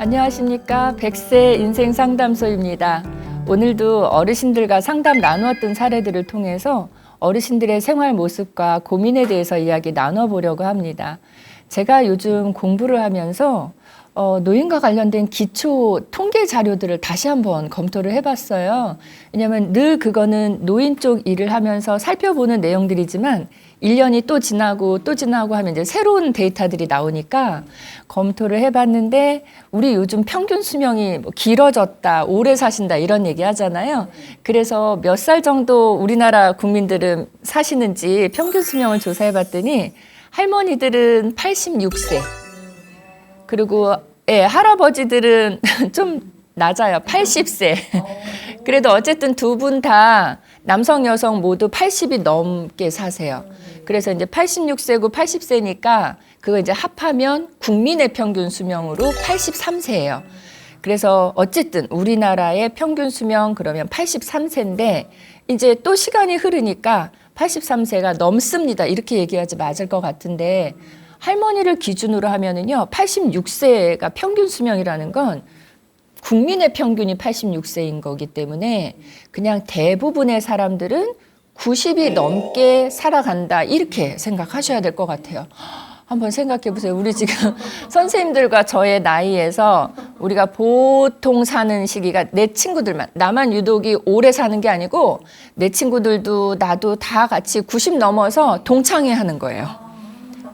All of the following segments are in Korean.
안녕하십니까. 백세 인생 상담소입니다. 오늘도 어르신들과 상담 나누었던 사례들을 통해서 어르신들의 생활 모습과 고민에 대해서 이야기 나눠보려고 합니다. 제가 요즘 공부를 하면서 어, 노인과 관련된 기초 통계 자료들을 다시 한번 검토를 해봤어요. 왜냐하면 늘 그거는 노인 쪽 일을 하면서 살펴보는 내용들이지만 1년이 또 지나고 또 지나고 하면 이제 새로운 데이터들이 나오니까 검토를 해봤는데 우리 요즘 평균 수명이 뭐 길어졌다, 오래 사신다 이런 얘기 하잖아요. 그래서 몇 살 정도 우리나라 국민들은 사시는지 평균 수명을 조사해봤더니 할머니들은 86세, 그리고 예, 할아버지들은 좀 낮아요. 80세. 그래도 어쨌든 두 분 다 남성 여성 모두 80이 넘게 사세요. 그래서 이제 86세고 80세니까 그거 이제 합하면 국민의 평균 수명으로 83세예요. 그래서 어쨌든 우리나라의 평균 수명 그러면 83세인데 이제 또 시간이 흐르니까 83세가 넘습니다. 이렇게 얘기하지 맞을 것 같은데 할머니를 기준으로 하면은요, 86세가 평균 수명이라는 건 국민의 평균이 86세인 거기 때문에 그냥 대부분의 사람들은 90이 넘게 살아간다. 이렇게 생각하셔야 될 것 같아요. 한번 생각해 보세요. 우리 지금 선생님들과 저의 나이에서 우리가 보통 사는 시기가 내 친구들만, 나만 유독이 오래 사는 게 아니고 내 친구들도 나도 다 같이 90 넘어서 동창회 하는 거예요.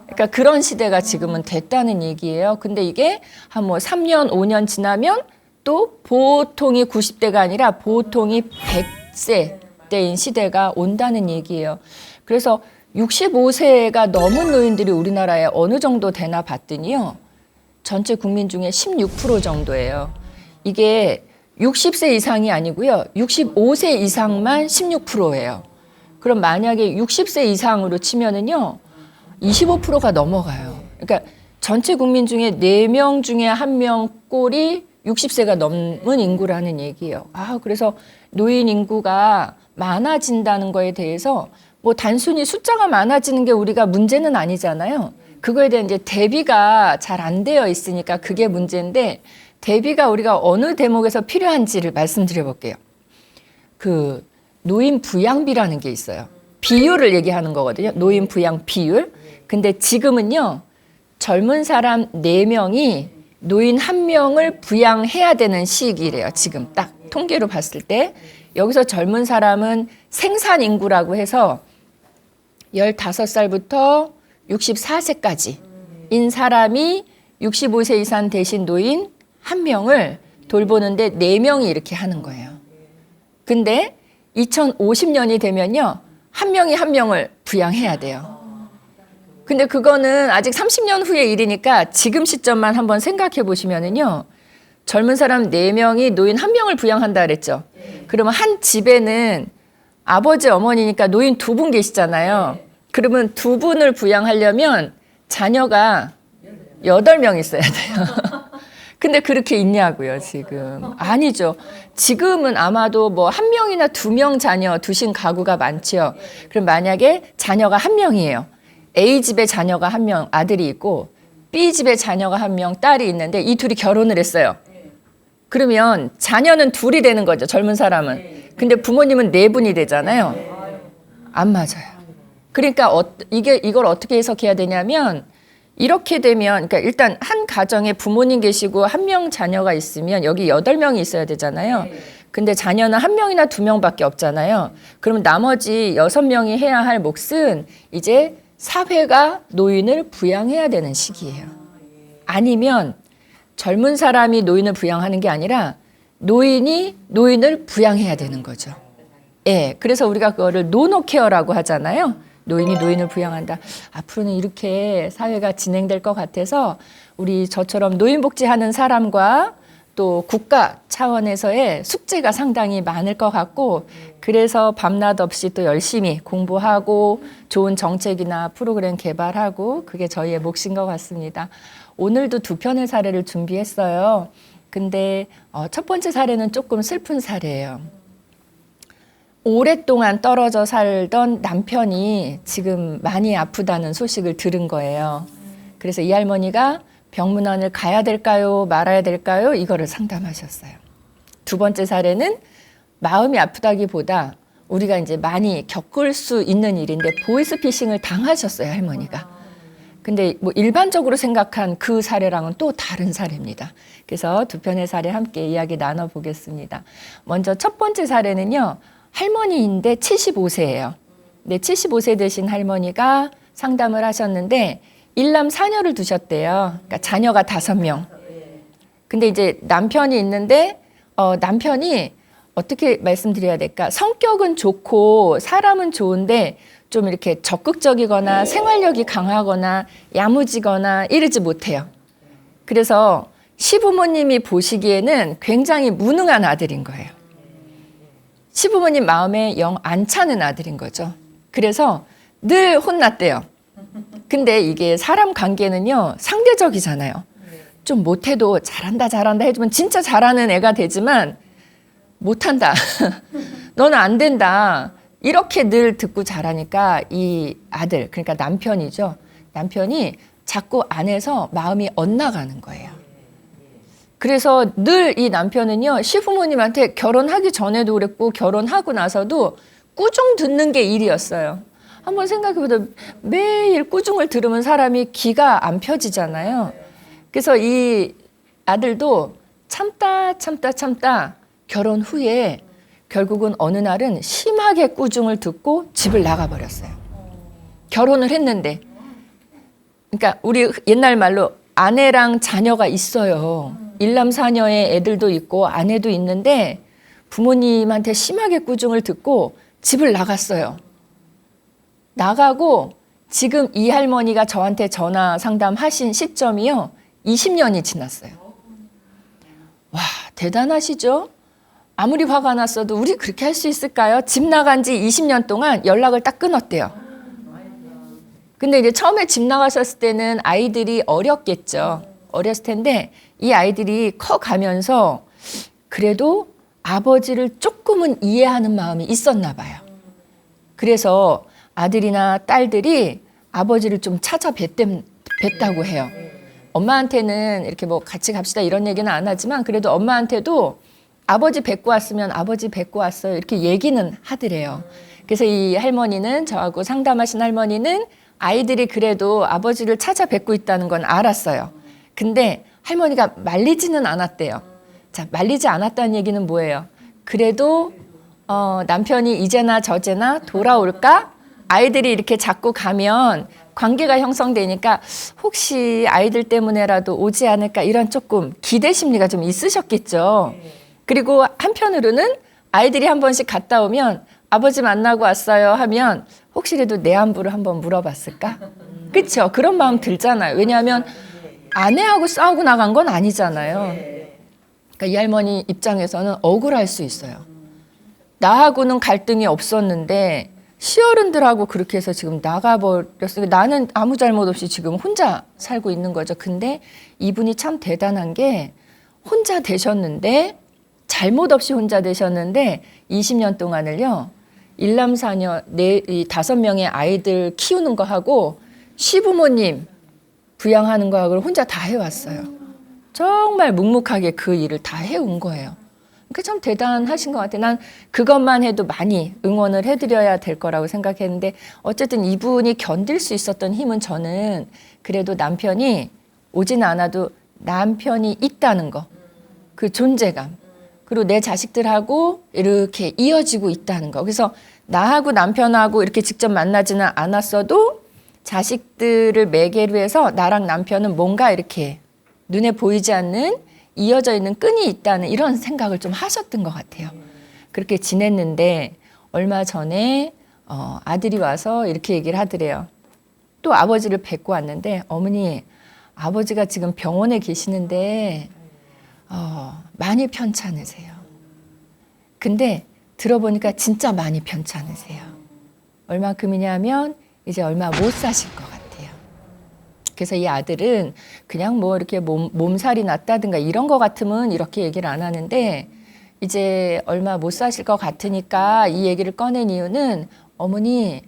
그러니까 그런 시대가 지금은 됐다는 얘기예요. 근데 이게 한 뭐 3년, 5년 지나면 또 보통이 90대가 아니라 보통이 100세 때인 시대가 온다는 얘기예요. 그래서 65세가 넘은 노인들이 우리나라에 어느 정도 되나 봤더니요. 전체 국민 중에 16% 정도예요. 이게 60세 이상이 아니고요. 65세 이상만 16%예요. 그럼 만약에 60세 이상으로 치면은요. 25%가 넘어가요. 그러니까 전체 국민 중에 4명 중에 1명 꼴이 60세가 넘은 인구라는 얘기예요. 아, 그래서 노인 인구가 많아진다는 거에 대해서 뭐 단순히 숫자가 많아지는 게 우리가 문제는 아니잖아요. 그거에 대한 이제 대비가 잘 안 되어 있으니까 그게 문제인데 대비가 우리가 어느 대목에서 필요한지를 말씀드려 볼게요. 그 노인 부양비라는 게 있어요. 비율을 얘기하는 거거든요. 노인 부양 비율. 근데 지금은요. 젊은 사람 네명이 노인 한명을 부양해야 되는 시기래요. 지금 딱 통계로 봤을 때. 여기서 젊은 사람은 생산 인구라고 해서 15살부터 64세까지 인 사람이 65세 이상 되신 노인 한 명을 돌보는데 네 명이 이렇게 하는 거예요. 근데 2050년이 되면요. 한 명이 한 명을 부양해야 돼요. 근데 그거는 아직 30년 후의 일이니까 지금 시점만 한번 생각해 보시면은요. 젊은 사람 네명이 노인 한명을 부양한다 그랬죠. 그러면 한 집에는 아버지, 어머니니까 노인 두 분 계시잖아요. 그러면 두 분을 부양하려면 자녀가 여덟 명 있어야 돼요. 근데 그렇게 있냐고요, 지금. 아니죠. 지금은 아마도 뭐 한 명이나 두 명 자녀 두신 가구가 많지요. 그럼 만약에 자녀가 한 명이에요. A 집에 자녀가 한 명 아들이 있고 B 집에 자녀가 한 명 딸이 있는데 이 둘이 결혼을 했어요. 그러면 자녀는 둘이 되는 거죠. 젊은 사람은. 근데 부모님은 네 분이 되잖아요. 안 맞아요. 그러니까 어, 이게 이걸 어떻게 해석해야 되냐면 이렇게 되면 그러니까 일단 한 가정에 부모님 계시고 한 명 자녀가 있으면 여기 여덟 명이 있어야 되잖아요. 근데 자녀는 한 명이나 두 명밖에 없잖아요. 그러면 나머지 여섯 명이 해야 할 몫은 이제 사회가 노인을 부양해야 되는 시기예요. 아니면 젊은 사람이 노인을 부양하는 게 아니라 노인이 노인을 부양해야 되는 거죠. 예, 그래서 우리가 그거를 노노케어라고 하잖아요. 노인이 노인을 부양한다. 앞으로는 이렇게 사회가 진행될 것 같아서 우리 저처럼 노인복지하는 사람과 또 국가 차원에서의 숙제가 상당히 많을 것 같고 그래서 밤낮 없이 또 열심히 공부하고 좋은 정책이나 프로그램 개발하고 그게 저희의 몫인 것 같습니다. 오늘도 두 편의 사례를 준비했어요. 근데 어, 첫 번째 사례는 조금 슬픈 사례예요. 오랫동안 떨어져 살던 남편이 지금 많이 아프다는 소식을 들은 거예요. 그래서 이 할머니가 병문안을 가야 될까요? 말아야 될까요? 이거를 상담하셨어요. 두 번째 사례는 마음이 아프다기보다 우리가 이제 많이 겪을 수 있는 일인데 보이스피싱을 당하셨어요, 할머니가. 근데 뭐 일반적으로 생각한 그 사례랑은 또 다른 사례입니다. 그래서 두 편의 사례 함께 이야기 나눠 보겠습니다. 먼저 첫 번째 사례는요. 할머니인데 75세예요. 네, 75세 되신 할머니가 상담을 하셨는데 일남 사녀를 두셨대요. 그러니까 자녀가 다섯 명. 근데 이제 남편이 있는데 어, 남편이 어떻게 말씀드려야 될까? 성격은 좋고 사람은 좋은데 좀 이렇게 적극적이거나 생활력이 강하거나 야무지거나 이러지 못해요. 그래서 시부모님이 보시기에는 굉장히 무능한 아들인 거예요. 시부모님 마음에 영 안 차는 아들인 거죠. 그래서 늘 혼났대요. 근데 이게 사람 관계는요, 상대적이잖아요. 좀 못해도 잘한다, 잘한다 해주면 진짜 잘하는 애가 되지만 못한다. 너는 안 된다. 이렇게 늘 듣고 자라니까 이 아들, 그러니까 남편이죠. 남편이 자꾸 안에서 마음이 엇나가는 거예요. 그래서 늘 이 남편은요, 시부모님한테 결혼하기 전에도 그랬고, 결혼하고 나서도 꾸중 듣는 게 일이었어요. 한번 생각해보다 매일 꾸중을 들으면 사람이 기가 안 펴지잖아요. 그래서 이 아들도 참다, 참다, 참다 결혼 후에 결국은 어느 날은 심하게 꾸중을 듣고 집을 나가버렸어요. 결혼을 했는데. 그러니까 우리 옛날 말로 아내랑 자녀가 있어요. 일남 사녀의 애들도 있고 아내도 있는데 부모님한테 심하게 꾸중을 듣고 집을 나갔어요. 나가고 지금 이 할머니가 저한테 전화 상담하신 시점이요. 20년이 지났어요. 와, 대단하시죠? 아무리 화가 났어도 우리 그렇게 할 수 있을까요? 집 나간 지 20년 동안 연락을 딱 끊었대요. 근데 이제 처음에 집 나가셨을 때는 아이들이 어렸겠죠. 어렸을 텐데 이 아이들이 커 가면서 그래도 아버지를 조금은 이해하는 마음이 있었나 봐요. 그래서 아들이나 딸들이 아버지를 좀 찾아뵀댐, 뵀다고 해요. 엄마한테는 이렇게 뭐 같이 갑시다 이런 얘기는 안 하지만 그래도 엄마한테도 아버지 뵙고 왔으면 아버지 뵙고 왔어요. 이렇게 얘기는 하더래요. 그래서 이 할머니는 저하고 상담하신 할머니는 아이들이 그래도 아버지를 찾아뵙고 있다는 건 알았어요. 근데 할머니가 말리지는 않았대요. 자, 말리지 않았다는 얘기는 뭐예요? 그래도 어, 남편이 이제나 저제나 돌아올까? 아이들이 이렇게 자꾸 가면 관계가 형성되니까 혹시 아이들 때문에라도 오지 않을까 이런 조금 기대 심리가 좀 있으셨겠죠. 그리고 한편으로는 아이들이 한 번씩 갔다 오면 아버지 만나고 왔어요 하면 혹시라도 내 안부를 한번 물어봤을까? 그렇죠. 그런 마음 들잖아요. 왜냐하면 아내하고 싸우고 나간 건 아니잖아요. 그러니까 이 할머니 입장에서는 억울할 수 있어요. 나하고는 갈등이 없었는데 시어른들하고 그렇게 해서 지금 나가버렸어요. 나는 아무 잘못 없이 지금 혼자 살고 있는 거죠. 근데 이분이 참 대단한 게 혼자 되셨는데 잘못 없이 혼자 되셨는데 20년 동안을요. 일남사녀 네, 이 다섯 명의 아이들 키우는 거 하고 시부모님 부양하는 거 하고 혼자 다 해왔어요. 정말 묵묵하게 그 일을 다 해온 거예요. 그러니까 참 대단하신 것 같아요. 난 그것만 해도 많이 응원을 해드려야 될 거라고 생각했는데 어쨌든 이분이 견딜 수 있었던 힘은 저는 그래도 남편이 오진 않아도 남편이 있다는 거, 그 존재감. 그리고 내 자식들하고 이렇게 이어지고 있다는 거. 그래서 나하고 남편하고 이렇게 직접 만나지는 않았어도 자식들을 매개로 해서 나랑 남편은 뭔가 이렇게 눈에 보이지 않는 이어져 있는 끈이 있다는 이런 생각을 좀 하셨던 것 같아요. 그렇게 지냈는데 얼마 전에 어, 아들이 와서 이렇게 얘기를 하더래요. 또 아버지를 뵙고 왔는데 어머니 아버지가 지금 병원에 계시는데 어, 많이 편찮으세요. 근데 들어보니까 진짜 많이 편찮으세요. 얼마큼이냐면 이제 얼마 못 사실 것 같아요. 그래서 이 아들은 그냥 뭐 이렇게 몸, 몸살이 났다든가 이런 거 같으면 이렇게 얘기를 안 하는데 이제 얼마 못 사실 것 같으니까 이 얘기를 꺼낸 이유는 어머니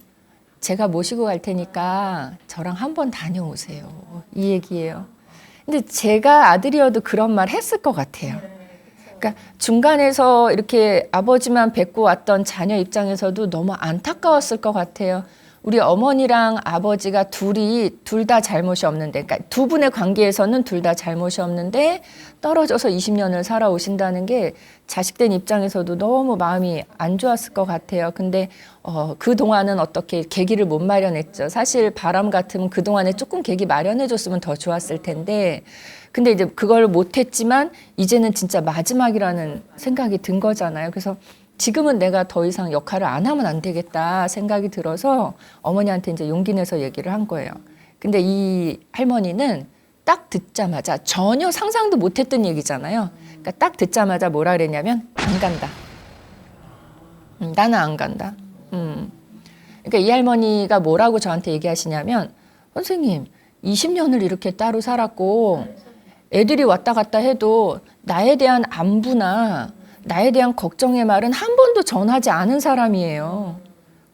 제가 모시고 갈 테니까 저랑 한번 다녀오세요. 이 얘기예요. 근데 제가 아들이어도 그런 말 했을 것 같아요. 그러니까 중간에서 이렇게 아버지만 뵙고 왔던 자녀 입장에서도 너무 안타까웠을 것 같아요. 우리 어머니랑 아버지가 둘이 둘 다 잘못이 없는데, 그러니까 두 분의 관계에서는 둘 다 잘못이 없는데 떨어져서 20년을 살아오신다는 게 자식된 입장에서도 너무 마음이 안 좋았을 것 같아요. 근데 어, 그 동안은 어떻게 계기를 못 마련했죠. 사실 바람 같으면 그 동안에 조금 계기 마련해줬으면 더 좋았을 텐데, 근데 이제 그걸 못했지만 이제는 진짜 마지막이라는 생각이 든 거잖아요. 그래서 지금은 내가 더 이상 역할을 안 하면 안 되겠다 생각이 들어서 어머니한테 이제 용기 내서 얘기를 한 거예요. 근데 이 할머니는 딱 듣자마자 전혀 상상도 못했던 얘기잖아요. 그러니까 딱 듣자마자 뭐라 그랬냐면 안 간다. 음, 나는 안 간다. 음. 그러니까 이 할머니가 뭐라고 저한테 얘기하시냐면 선생님 20년을 이렇게 따로 살았고 애들이 왔다 갔다 해도 나에 대한 안부나 나에 대한 걱정의 말은 한 번도 전하지 않은 사람이에요.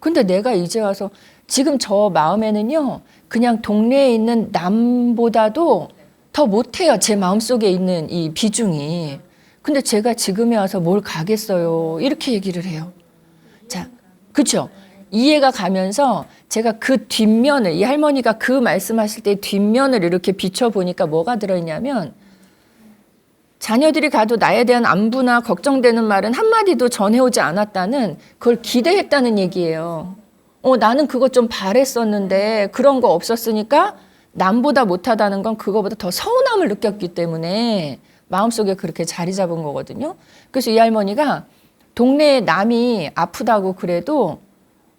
근데 내가 이제 와서 지금 저 마음에는요, 그냥 동네에 있는 남보다도 더 못해요. 제 마음속에 있는 이 비중이. 근데 제가 지금에 와서 뭘 가겠어요. 이렇게 얘기를 해요. 자, 그쵸? 이해가 가면서 제가 그 뒷면을, 이 할머니가 그 말씀하실 때 뒷면을 이렇게 비춰보니까 뭐가 들어있냐면, 자녀들이 가도 나에 대한 안부나 걱정되는 말은 한마디도 전해오지 않았다는 그걸 기대했다는 얘기예요. 어, 나는 그거 좀 바랬었는데 그런 거 없었으니까 남보다 못하다는 건 그거보다 더 서운함을 느꼈기 때문에 마음속에 그렇게 자리 잡은 거거든요. 그래서 이 할머니가 동네에 남이 아프다고 그래도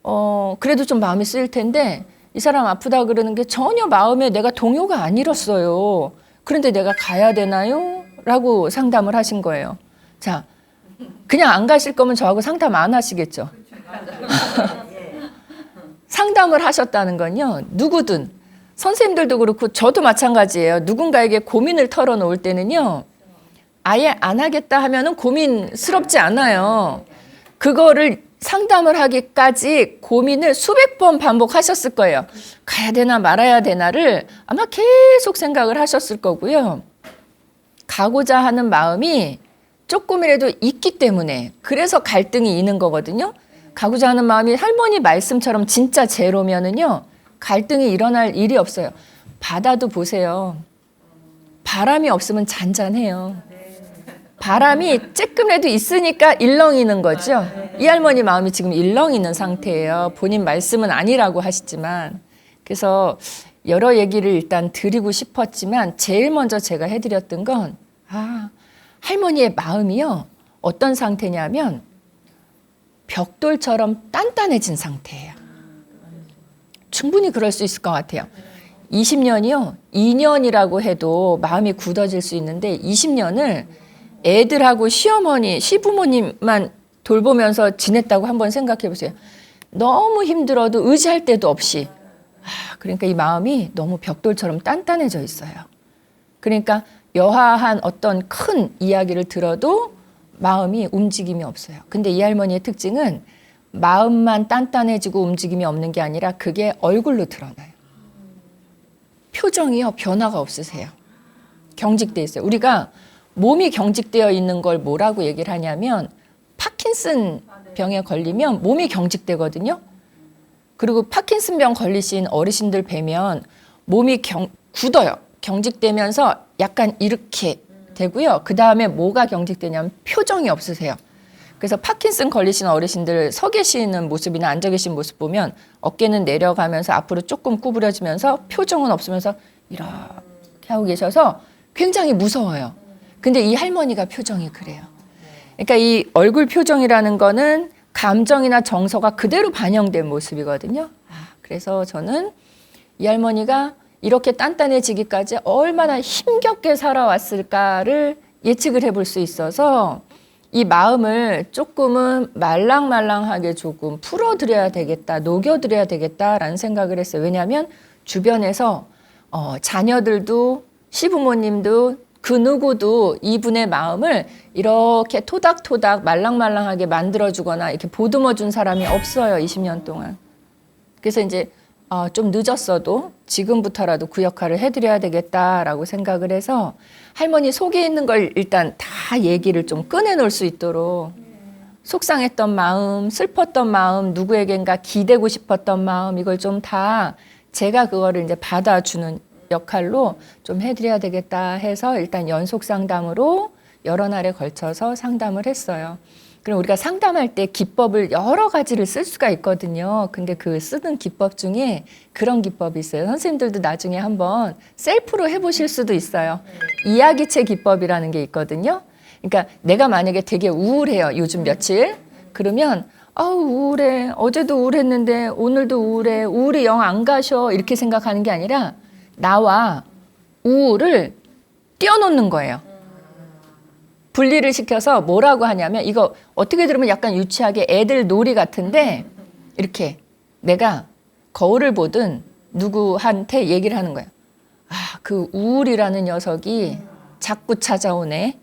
어, 그래도 좀 마음이 쓰일 텐데 이 사람 아프다 그러는 게 전혀 마음에 내가 동요가 안 일었어요. 그런데 내가 가야 되나요? 라고 상담을 하신 거예요. 자, 그냥 안 가실 거면 저하고 상담 안 하시겠죠? 상담을 하셨다는 건요, 누구든, 선생님들도 그렇고 저도 마찬가지예요. 누군가에게 고민을 털어놓을 때는요, 아예 안 하겠다 하면은 고민스럽지 않아요. 그거를 상담을 하기까지 고민을 수백 번 반복하셨을 거예요. 가야 되나 말아야 되나를 아마 계속 생각을 하셨을 거고요. 가고자 하는 마음이 조금이라도 있기 때문에 그래서 갈등이 있는 거거든요. 가고자 하는 마음이 할머니 말씀처럼 진짜 제로면은요. 갈등이 일어날 일이 없어요. 바다도 보세요. 바람이 없으면 잔잔해요. 바람이 쬐끔이라도 있으니까 일렁이는 거죠. 이 할머니 마음이 지금 일렁이는 상태예요. 본인 말씀은 아니라고 하시지만. 그래서 여러 얘기를 일단 드리고 싶었지만 제일 먼저 제가 해드렸던 건 아, 할머니의 마음이요. 어떤 상태냐면 벽돌처럼 단단해진 상태예요. 충분히 그럴 수 있을 것 같아요. 20년이요. 2년이라고 해도 마음이 굳어질 수 있는데 20년을 애들하고 시어머니, 시부모님만 돌보면서 지냈다고 한번 생각해 보세요. 너무 힘들어도 의지할 데도 없이. 아, 그러니까 이 마음이 너무 벽돌처럼 단단해져 있어요. 그러니까 여하한 어떤 큰 이야기를 들어도 마음이 움직임이 없어요. 근데 이 할머니의 특징은 마음만 단단해지고 움직임이 없는 게 아니라 그게 얼굴로 드러나요. 표정이요, 변화가 없으세요. 경직돼 있어요. 우리가 몸이 경직되어 있는 걸 뭐라고 얘기를 하냐면 파킨슨 병에 걸리면 몸이 경직되거든요. 그리고 파킨슨병 걸리신 어르신들 뵈면 몸이 경, 굳어요. 경직되면서 약간 이렇게 되고요. 그 다음에 뭐가 경직되냐면 표정이 없으세요. 그래서 파킨슨 걸리신 어르신들 서 계시는 모습이나 앉아 계신 모습 보면 어깨는 내려가면서 앞으로 조금 구부려지면서 표정은 없으면서 이렇게 하고 계셔서 굉장히 무서워요. 근데 이 할머니가 표정이 그래요. 그러니까 이 얼굴 표정이라는 거는 감정이나 정서가 그대로 반영된 모습이거든요. 아, 그래서 저는 이 할머니가 이렇게 단단해지기까지 얼마나 힘겹게 살아왔을까를 예측을 해볼 수 있어서 이 마음을 조금은 말랑말랑하게 조금 풀어드려야 되겠다, 녹여드려야 되겠다라는 생각을 했어요. 왜냐하면 주변에서 어, 자녀들도 시부모님도 그 누구도 이분의 마음을 이렇게 토닥토닥 말랑말랑하게 만들어주거나 이렇게 보듬어 준 사람이 없어요. 20년 동안. 그래서 이제 어, 좀 늦었어도 지금부터라도 그 역할을 해드려야 되겠다라고 생각을 해서 할머니 속에 있는 걸 일단 다 얘기를 좀 꺼내놓을 수 있도록 속상했던 마음, 슬펐던 마음, 누구에겐가 기대고 싶었던 마음 이걸 좀 다 제가 그거를 이제 받아주는 역할로 좀 해드려야 되겠다 해서 일단 연속 상담으로 여러 날에 걸쳐서 상담을 했어요. 그럼 우리가 상담할 때 기법을 여러 가지를 쓸 수가 있거든요. 근데 그 쓰는 기법 중에 그런 기법이 있어요. 선생님들도 나중에 한번 셀프로 해보실 수도 있어요. 이야기체 기법이라는 게 있거든요. 그러니까 내가 만약에 되게 우울해요. 요즘 며칠. 그러면 아우 우울해. 어제도 우울했는데 오늘도 우울해. 우울이 영 안 가셔. 이렇게 생각하는 게 아니라 나와 우울을 띄워놓는 거예요. 분리를 시켜서 뭐라고 하냐면 이거 어떻게 들으면 약간 유치하게 애들 놀이 같은데 이렇게 내가 거울을 보든 누구한테 얘기를 하는 거예요. 아, 그 우울이라는 녀석이 자꾸 찾아오네.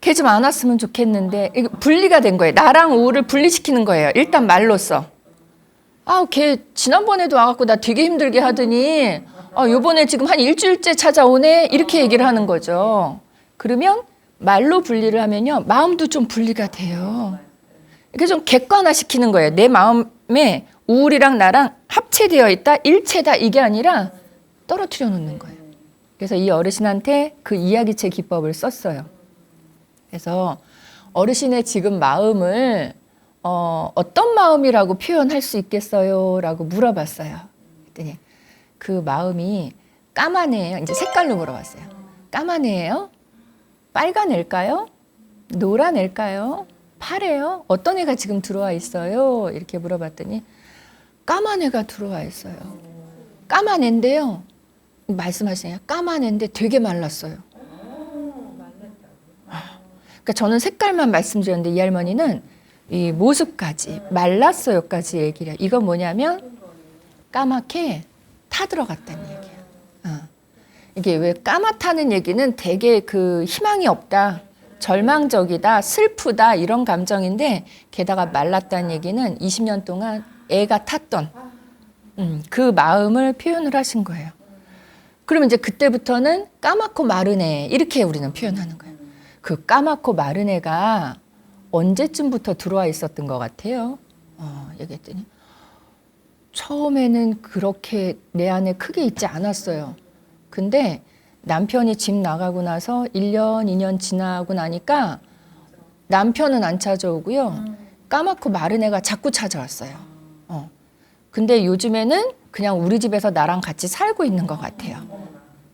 걔 좀 안 왔으면 좋겠는데 분리가 된 거예요. 나랑 우울을 분리시키는 거예요. 일단 말로써. 아, 걔 지난번에도 와갖고 나 되게 힘들게 하더니 아, 요번에 지금 한 일주일째 찾아오네 이렇게 얘기를 하는 거죠. 그러면 말로 분리를 하면요 마음도 좀 분리가 돼요. 이렇게 좀 객관화 시키는 거예요. 내 마음에 우울이랑 나랑 합체되어 있다, 일체다 이게 아니라 떨어뜨려 놓는 거예요. 그래서 이 어르신한테 그 이야기체 기법을 썼어요. 그래서 어르신의 지금 마음을 어, 어떤 마음이라고 표현할 수 있겠어요? 라고 물어봤어요. 그랬더니 그 마음이 까만해요. 이제 색깔로 물어봤어요. 까만해요? 빨간 애일까요? 노란 애일까요? 파래요? 어떤 애가 지금 들어와 있어요? 이렇게 물어봤더니 까만 애가 들어와 있어요. 까만 애인데요. 말씀하시네요. 까만 애인데 되게 말랐어요. 그러니까 저는 색깔만 말씀드렸는데 이 할머니는 이 모습까지 말랐어요까지 얘기를. 이건 뭐냐면 까맣게 타 들어갔다는 얘기예요. 어. 이게 왜 까맣다는 얘기는 되게 그 희망이 없다, 절망적이다, 슬프다 이런 감정인데 게다가 말랐다는 얘기는 20년 동안 애가 탔던 음, 그 마음을 표현을 하신 거예요. 그러면 이제 그때부터는 까맣고 마른 애 이렇게 우리는 표현하는 거예요. 그 까맣고 마른 애가 언제쯤부터 들어와 있었던 것 같아요. 어, 얘기했더니 처음에는 그렇게 내 안에 크게 있지 않았어요. 근데 남편이 집 나가고 나서 1년, 2년 지나고 나니까 남편은 안 찾아오고요. 까맣고 마른 애가 자꾸 찾아왔어요. 어. 근데 요즘에는 그냥 우리 집에서 나랑 같이 살고 있는 것 같아요.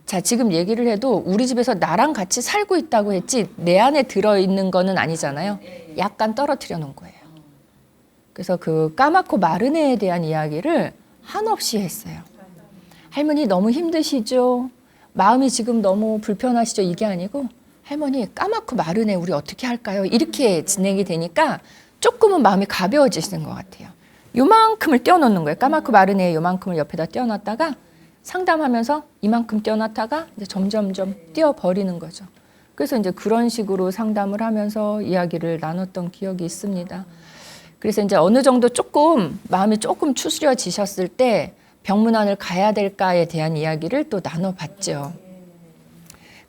자, 지금 얘기를 해도 우리 집에서 나랑 같이 살고 있다고 했지 내 안에 들어있는 거는 아니잖아요. 약간 떨어뜨려 놓은 거예요. 그래서 그 까맣고 마른 애에 대한 이야기를 한없이 했어요. 할머니 너무 힘드시죠? 마음이 지금 너무 불편하시죠? 이게 아니고 할머니 까맣고 마른 애 우리 어떻게 할까요? 이렇게 진행이 되니까 조금은 마음이 가벼워지시는 것 같아요. 요만큼을 떼어놓는 거예요. 까맣고 마른 애 요만큼을 옆에다 떼어놨다가 상담하면서 이만큼 떼어놨다가 이제 점점점 떼어버리는 거죠. 그래서 이제 그런 식으로 상담을 하면서 이야기를 나눴던 기억이 있습니다. 그래서 이제 어느 정도 조금 마음이 조금 추스려지셨을 때 병문안을 가야 될까에 대한 이야기를 또 나눠봤죠.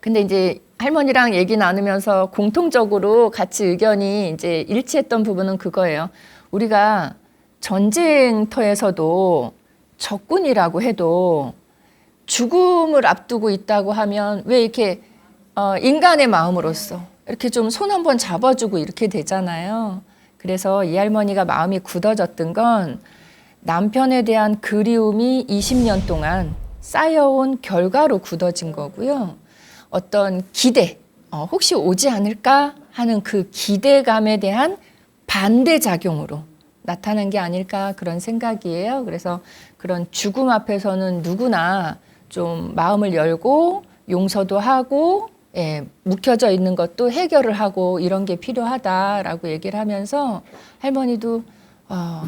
근데 이제 할머니랑 얘기 나누면서 공통적으로 같이 의견이 이제 일치했던 부분은 그거예요. 우리가 전쟁터에서도 적군이라고 해도 죽음을 앞두고 있다고 하면 왜 이렇게 어, 인간의 마음으로서 이렇게 좀 손 한번 잡아주고 이렇게 되잖아요. 그래서 이 할머니가 마음이 굳어졌던 건 남편에 대한 그리움이 20년 동안 쌓여온 결과로 굳어진 거고요. 어떤 기대, 어, 혹시 오지 않을까 하는 그 기대감에 대한 반대작용으로 나타난 게 아닐까 그런 생각이에요. 그래서 그런 죽음 앞에서는 누구나 좀 마음을 열고 용서도 하고 예, 묵혀져 있는 것도 해결을 하고 이런 게 필요하다라고 얘기를 하면서 할머니도 어,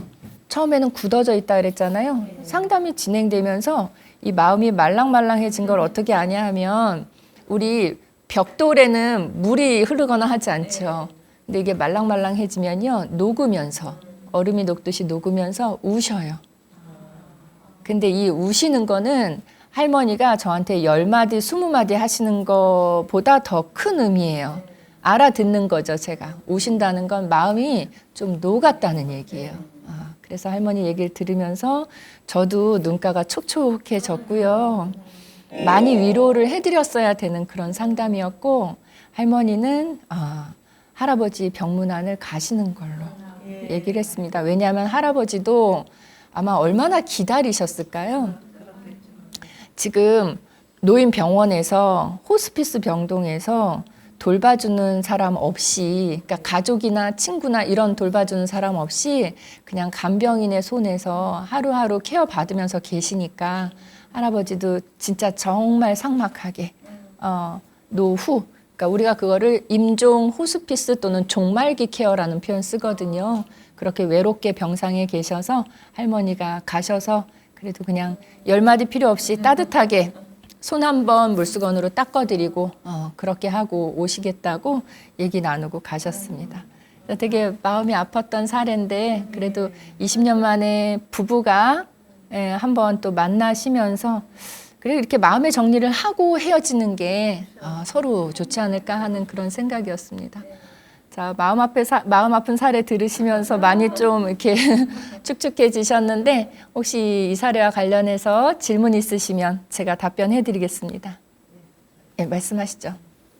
처음에는 굳어져 있다 그랬잖아요. 상담이 진행되면서 이 마음이 말랑말랑해진 걸 어떻게 아냐 하면 우리 벽돌에는 물이 흐르거나 하지 않죠. 근데 이게 말랑말랑해지면요 녹으면서 얼음이 녹듯이 녹으면서 우셔요. 근데 이 우시는 거는 할머니가 저한테 열 마디, 스무 마디 하시는 것보다 더 큰 의미예요. 알아듣는 거죠, 제가. 우신다는 건 마음이 좀 녹았다는 얘기예요. 아, 그래서 할머니 얘기를 들으면서 저도 눈가가 촉촉해졌고요. 많이 위로를 해드렸어야 되는 그런 상담이었고, 할머니는 아, 할아버지 병문안을 가시는 걸로 얘기를 했습니다. 왜냐하면 할아버지도 아마 얼마나 기다리셨을까요? 지금 노인 병원에서 호스피스 병동에서 돌봐주는 사람 없이, 그러니까 가족이나 친구나 이런 돌봐주는 사람 없이 그냥 간병인의 손에서 하루하루 케어 받으면서 계시니까 할아버지도 진짜 정말 삭막하게 어, 노후, 그러니까 우리가 그거를 임종 호스피스 또는 종말기 케어라는 표현 쓰거든요. 그렇게 외롭게 병상에 계셔서 할머니가 가셔서 그래도 그냥 열 마디 필요 없이 따뜻하게 손 한 번 물수건으로 닦아드리고 어, 그렇게 하고 오시겠다고 얘기 나누고 가셨습니다. 되게 마음이 아팠던 사례인데 그래도 20년 만에 부부가 예, 한번 또 만나시면서 그래 이렇게 마음의 정리를 하고 헤어지는 게 어, 서로 좋지 않을까 하는 그런 생각이었습니다. 자 마음 앞에 사, 마음 아픈 사례 들으시면서 많이 좀 이렇게 축축해지셨는데 혹시 이 사례와 관련해서 질문 있으시면 제가 답변해 드리겠습니다. 예, 말씀하시죠.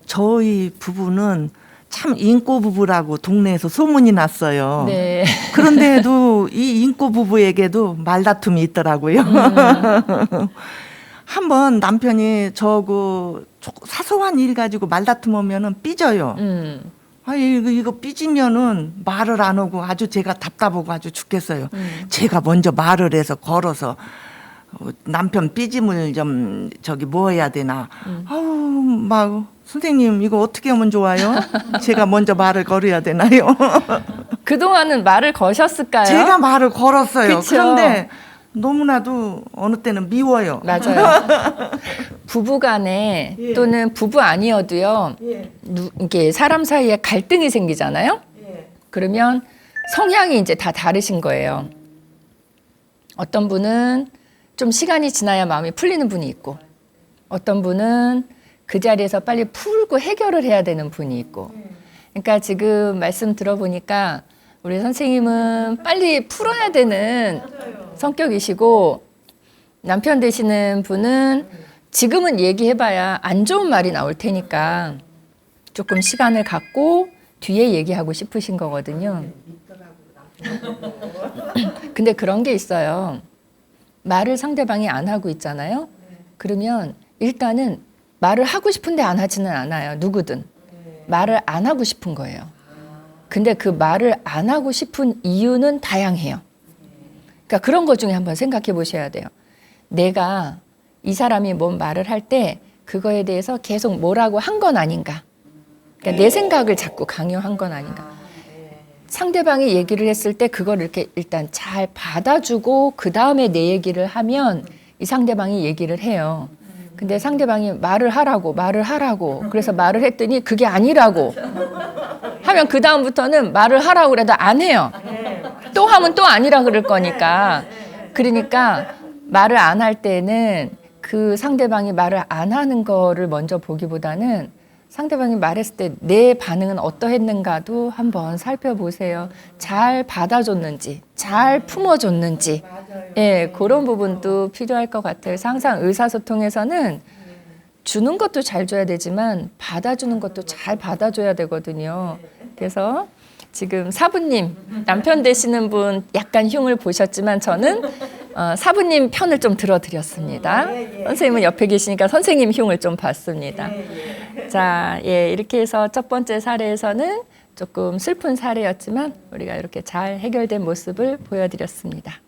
저희 부부는 참 인꼬 부부라고 동네에서 소문이 났어요. 네. 그런데도 이 인꼬 부부에게도 말다툼이 있더라고요. 한번 남편이 저그 사소한 일 가지고 말다툼 오면은 삐져요. 음, 아 이거 이거 삐지면은 말을 안 하고 아주 제가 답답하고 아주 죽겠어요. 제가 먼저 말을 해서 걸어서 어, 남편 삐짐을 좀 저기 뭐 해야 되나. 아우 막 선생님 이거 어떻게 하면 좋아요? 제가 먼저 말을 걸어야 되나요? 그동안은 말을 거셨을까요? 제가 말을 걸었어요. 그쵸. 그런데 너무나도 어느 때는 미워요. 맞아요. 부부간에 예. 또는 부부 아니어도요. 예. 누, 이게 사람 사이에 갈등이 생기잖아요. 그러면 성향이 이제 다 다르신 거예요. 어떤 분은 좀 시간이 지나야 마음이 풀리는 분이 있고, 어떤 분은 그 자리에서 빨리 풀고 해결을 해야 되는 분이 있고. 그러니까 지금 말씀 들어보니까 우리 선생님은 빨리 풀어야 되는 성격이시고 남편 되시는 분은 지금은 얘기해봐야 안 좋은 말이 나올 테니까 조금 시간을 갖고 뒤에 얘기하고 싶으신 거거든요. 근데 그런 게 있어요. 말을 상대방이 안 하고 있잖아요. 그러면 일단은 말을 하고 싶은데 안 하지는 않아요. 누구든. 말을 안 하고 싶은 거예요. 근데 그 말을 안 하고 싶은 이유는 다양해요. 그러니까 그런 것 중에 한번 생각해 보셔야 돼요. 내가 이 사람이 뭔 말을 할 때 그거에 대해서 계속 뭐라고 한 건 아닌가. 그러니까 내 생각을 자꾸 강요한 건 아닌가. 상대방이 얘기를 했을 때 그걸 이렇게 일단 잘 받아주고 그 다음에 내 얘기를 하면 이 상대방이 얘기를 해요. 근데 상대방이 말을 하라고 말을 하라고 그래서 말을 했더니 그게 아니라고 하면 그 다음부터는 말을 하라고 그래도 안 해요. 또 하면 또 아니라 그럴 거니까. 그러니까 말을 안 할 때는 그 상대방이 말을 안 하는 거를 먼저 보기보다는 상대방이 말했을 때 내 반응은 어떠했는가도 한번 살펴보세요. 잘 받아줬는지, 잘 품어줬는지. 예, 그런 부분도 필요할 것 같아요. 항상 의사소통에서는 주는 것도 잘 줘야 되지만 받아주는 것도 잘 받아줘야 되거든요. 그래서 지금 사부님 남편 되시는 분 약간 흉을 보셨지만 저는 어, 사부님 편을 좀 들어드렸습니다. 선생님은 옆에 계시니까 선생님 흉을 좀 봤습니다. 자, 예, 이렇게 해서 첫 번째 사례에서는 조금 슬픈 사례였지만 우리가 이렇게 잘 해결된 모습을 보여드렸습니다.